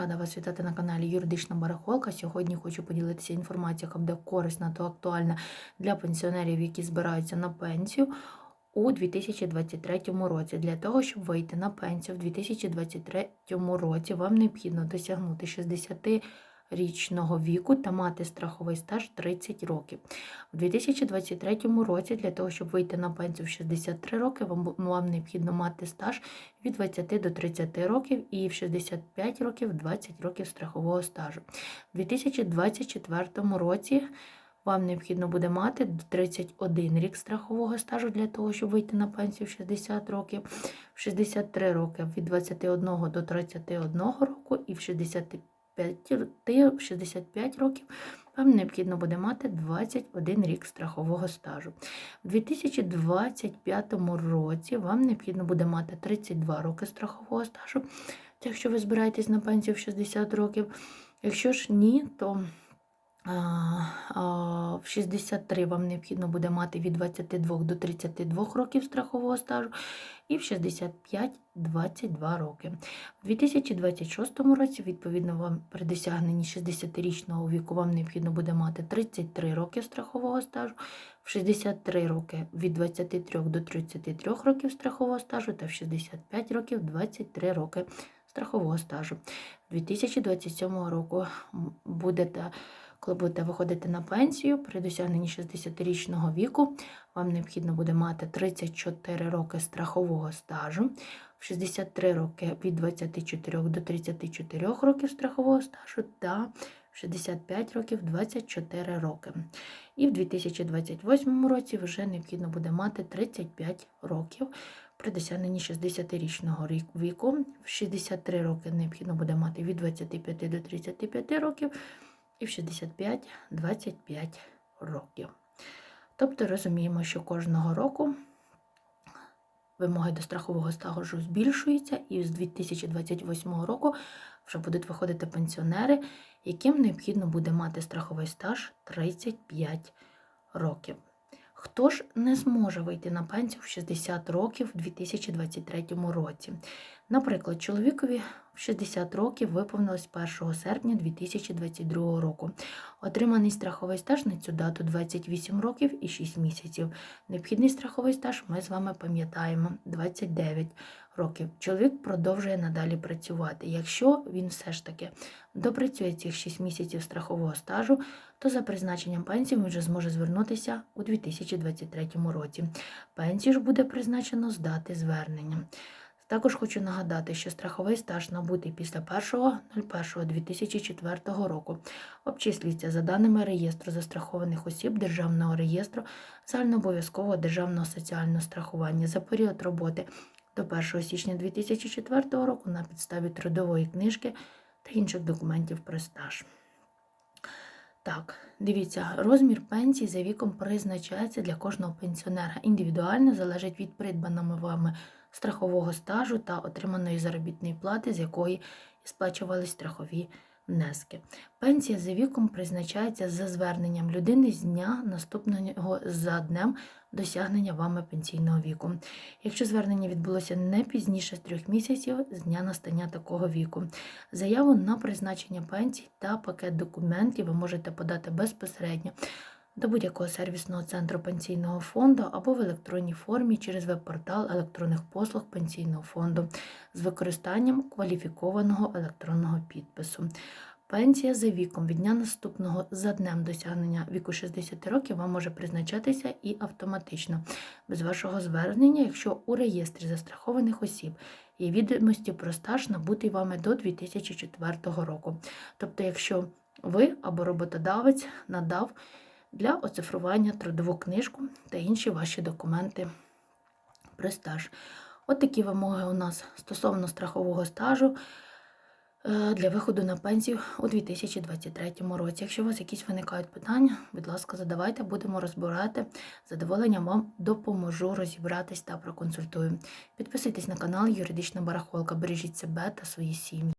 рада вас вітати на каналі Юридична Барахолка. Сьогодні хочу поділитися інформацією, яка буде корисна та актуальна для пенсіонерів, які збираються на пенсію у 2023 році. Для того, щоб вийти на пенсію в 2023 році, вам необхідно досягнути 60 річного віку та мати страховий стаж 30 років. У 2023 році для того, щоб вийти на пенсію в 63 роки, вам, вам необхідно мати стаж від 20 до 30 років і в 65 років 20 років страхового стажу. У 2024 році вам необхідно буде мати 31 рік страхового стажу для того, щоб вийти на пенсію в 60 років, в 63 роки від 21 до 31 року і в 65 ти- в 65 років вам необхідно буде мати 21 рік страхового стажу. У 2025 році вам необхідно буде мати 32 роки страхового стажу, якщо ви збираєтесь на пенсію в 60 років. Якщо ж ні, то в 63 вам необхідно буде мати від 22 до 32 років страхового стажу і в 65 22 роки. У 2026 році, відповідно, вам при досягненні 60-річного віку вам необхідно буде мати 33 роки страхового стажу, в 63 роки від 23 до 33 років страхового стажу та в 65 років 23 роки страхового стажу. 2027 року будете, коли будете виходити на пенсію при досягненні 60-річного віку, вам необхідно буде мати 34 роки страхового стажу, в 63 роки від 24 до 34 років страхового стажу та в 65 років 24 роки. І в 2028 році вже необхідно буде мати 35 років при досягненні 60-річного рік- віку. В 63 роки необхідно буде мати від 25 до 35 років і в 65 25 років. Тобто розуміємо, що кожного року вимоги до страхового стажу збільшуються, і з 2028 року вже будуть виходити пенсіонери, яким необхідно буде мати страховий стаж 35 років. Хто ж не зможе вийти на пенсію в 60 років у 2023 році? Наприклад, чоловікові в 60 років виповнилось 1 серпня 2022 року. Отриманий страховий стаж на цю дату 28 років і 6 місяців. Необхідний страховий стаж ми з вами пам'ятаємо 29 років. Чоловік продовжує надалі працювати. Якщо він все ж таки допрацює цих 6 місяців страхового стажу, то за призначенням пенсії він вже зможе звернутися у 2023 році. Пенсію ж буде призначено з дати звернення. Також хочу нагадати, що страховий стаж набутий після 1.01.2004 року обчислюється за даними реєстру застрахованих осіб Державного реєстру загальнообов'язкового державного соціального страхування за період роботи до 1 січня 2004 року на підставі трудової книжки та інших документів про стаж. Так, дивіться, розмір пенсії за віком призначається для кожного пенсіонера. Індивідуально, залежить від придбаного вами страхового стажу та отриманої заробітної плати, з якої сплачувались страхові внески. Пенсія за віком призначається за зверненням людини з дня наступного за днем досягнення вами пенсійного віку. Якщо звернення відбулося не пізніше з трьох місяців з дня настання такого віку. Заяву на призначення пенсій та пакет документів ви можете подати безпосередньо до будь-якого сервісного центру пенсійного фонду або в електронній формі через веб-портал електронних послуг пенсійного фонду з використанням кваліфікованого електронного підпису. Пенсія за віком від дня наступного за днем досягнення віку 60 років вам може призначатися і автоматично без вашого звернення, якщо у реєстрі застрахованих осіб є відомості про стаж набутий вами до 2004 року. Тобто, якщо ви або роботодавець надав для оцифрування трудову книжку та інші ваші документи про стаж. От такі вимоги у нас стосовно страхового стажу е, для виходу на пенсію у 2023 році. Якщо у вас якісь виникають питання, будь ласка, задавайте, будемо розбирати. Задоволенням вам допоможу розібратись та проконсультую. Підписуйтесь на канал Юридична Барахолка, бережіть себе та свої сім'ї.